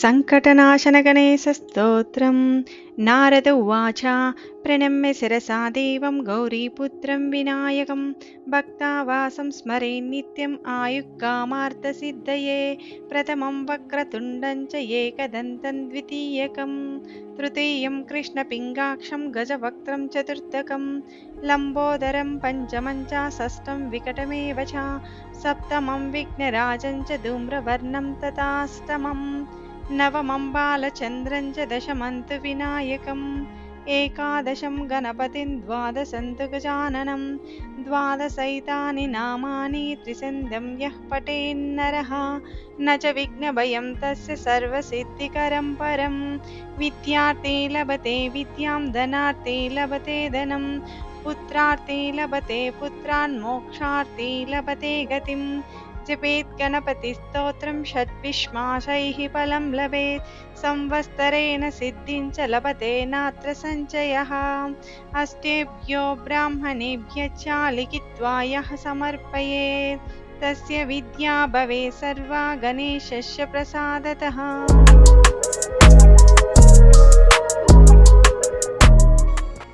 सङ्कटनाशनगणेशस्तोत्रं नारद उवाच प्रणम्य शिरसा देवं गौरीपुत्रं विनायकं। भक्तावासं स्मरे नित्यम् आयुक्कामार्थसिद्धये। प्रथमं वक्रतुण्डं च एकदन्तं द्वितीयकं तृतीयं कृष्णपिङ्गाक्षं गजवक्त्रं चतुर्थकं लम्बोदरं पञ्चमं च षष्ठं विकटमेव च। सप्तमं विघ्नराजं च धूम्रवर्णं तथाष्टमम् नवमं बालचन्द्रं च दशमन्तु विनायकम् एकादशं गणपतिं द्वादशन्तु गजाननं द्वादशैतानि नामानि त्रिसन्ध्यं यः पठेन्नरः न च विघ्नभयं तस्य सर्वसिद्धिकरं परं। विद्यार्थे लभते विद्यां धनार्थे लभते धनं। पुत्रार्थे लभते पुत्रान् मोक्षार्थे लभते गतिम् जपेत् गणपतिस्तोत्रं षड्विश्माशैः फलं लभेत्। संवत्सरेण सिद्धिं च लभते नात्र सञ्चयः। अस्तेभ्यो ब्राह्मणेभ्य च लिखित्वा यः समर्पयेत् तस्य विद्या भवेत् सर्वा गणेशस्य प्रसादतः